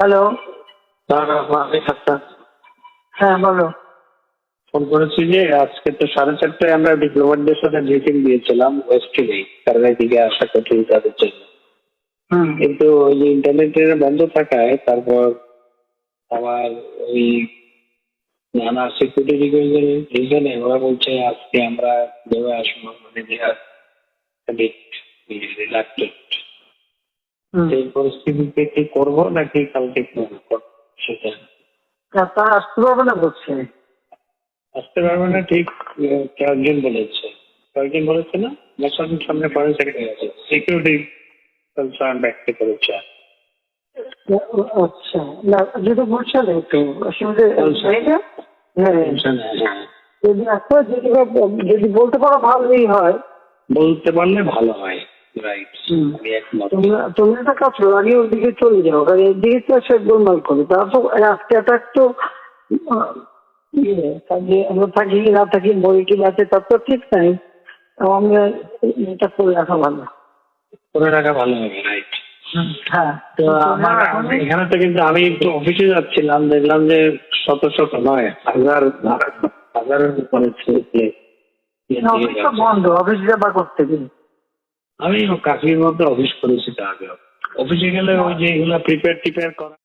Hello. হ্যাঁ বলো। Phone করেছি যে আজকে তো সাড়ে চারটায় আমরা ডিপ্লোমাটদের সাথে ব্রিফিং দিয়েছিলাম ওয়েস্টে নেই কারণ এদিকে আসা কঠিন তাদের জন্য। কিন্তু ওই যে ইন্টারনেটের বন্ধ থাকায় তারপর আবার ওই নানা সিকিউরিটি রিজনে ওরা বলছে আজকে আমরা দেবে আসব মানে দেওয়ার সেই পরিস্থিতিতে কি করব নাকি কালকে করব সেটা। তা আসতে পারবে না বলছে। আসতে পারবে না ঠিক কয়েকজন বলেছে। কয়েকজন বলেছে না? বছর সামনে ফরেন সেক্রেটারি আছে। সিকিউরিটি কনসার্ন ব্যক্ত করেছে। আচ্ছা না যেটা বলছেন আসলে আচ্ছা। হ্যাঁ হ্যাঁ। যদি একটা যদি যদি বলতে পারো ভালোই হয়। বলতে পারলে ভালো হয়। রাইট তোমরা একটা কাজ করো আগে ওইদিকে চলে যাও কারণ এদিকে তো সে গোলমাল করে। তারা তো আজকে অ্যাটাক তো ইয়ে কাজে আমরা থাকি না থাকি বইটি আছে তার তো ঠিক নাই। আমরা এটা করে রাখা ভালো। করে রাখা ভালো হবে রাইট হ্যাঁ। তো আমার আমি- এখানে তো কিন্তু আমি একটু অফিসে যাচ্ছিলাম দেখলাম যে শত শত নয় হাজার হাজারের উপরে ছেলে বন্ধ অফিস যাবা করতে গেলে আমি কাশ্মীর মধ্যে অফিস করেছি আগে। অফিসে গেলে ওই যে এগুলা প্রিপেয়ার টিপেয়ার করা